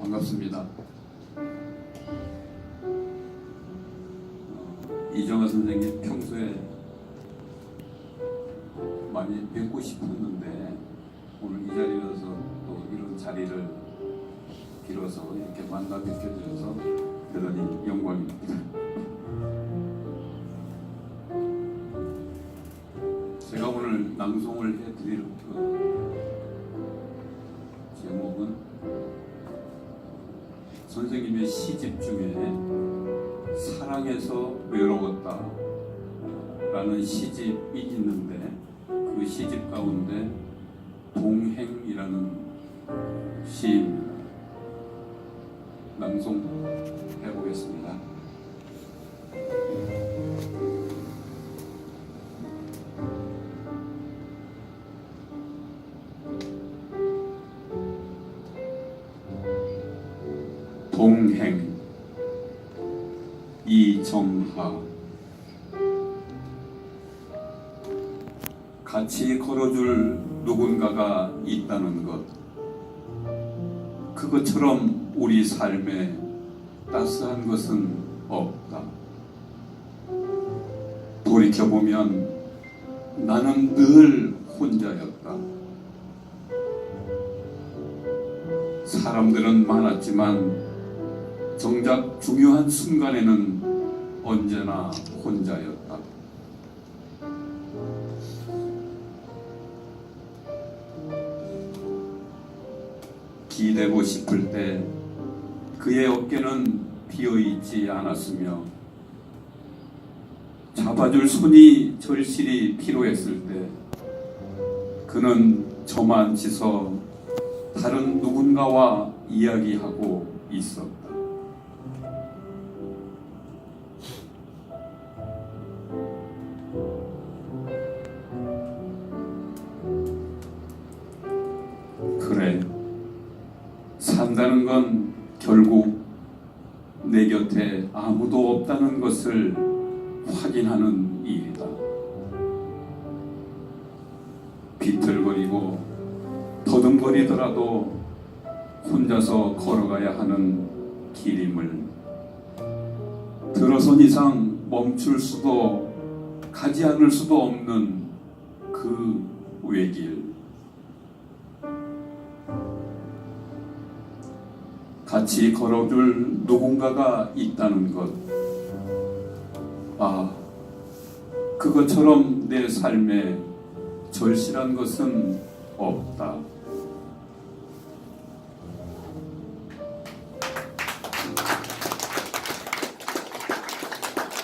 반갑습니다. 어, 이정아 선생님 평소에 많이 뵙고 싶었는데 오늘 이 자리에서 또 이런 자리를 빌어서 이렇게 만나 뵙게 되어서 대단히 영광입니다. 제가 오늘 낭송을 해드릴 그 제목은 선생님의 시집 중에 사랑해서 외로웠다 라는 시집이 있는데 그 시집 가운데 동행이라는 시입니다. 낭송 동행. 이정하. 같이 걸어줄 누군가가 있다는 것. 그것처럼 우리 삶에 따스한 것은 없다. 돌이켜보면 나는 늘 혼자였다. 사람들은 많았지만 정작 중요한 순간에는 언제나 혼자였다. 기대고 싶을 때 그의 어깨는 비어 있지 않았으며 잡아줄 손이 절실히 필요했을 때 그는 저만 지서 다른 누군가와 이야기하고 있었다. 산다는 건 결국 내 곁에 아무도 없다는 것을 확인하는 일이다. 비틀거리고 더듬거리더라도 혼자서 걸어가야 하는 길임을 들어선 이상 멈출 수도 가지 않을 수도 없는 그 외길 같이 걸어줄 누군가가 있다는 것. 아, 그것처럼 내 삶에 절실한 것은 없다.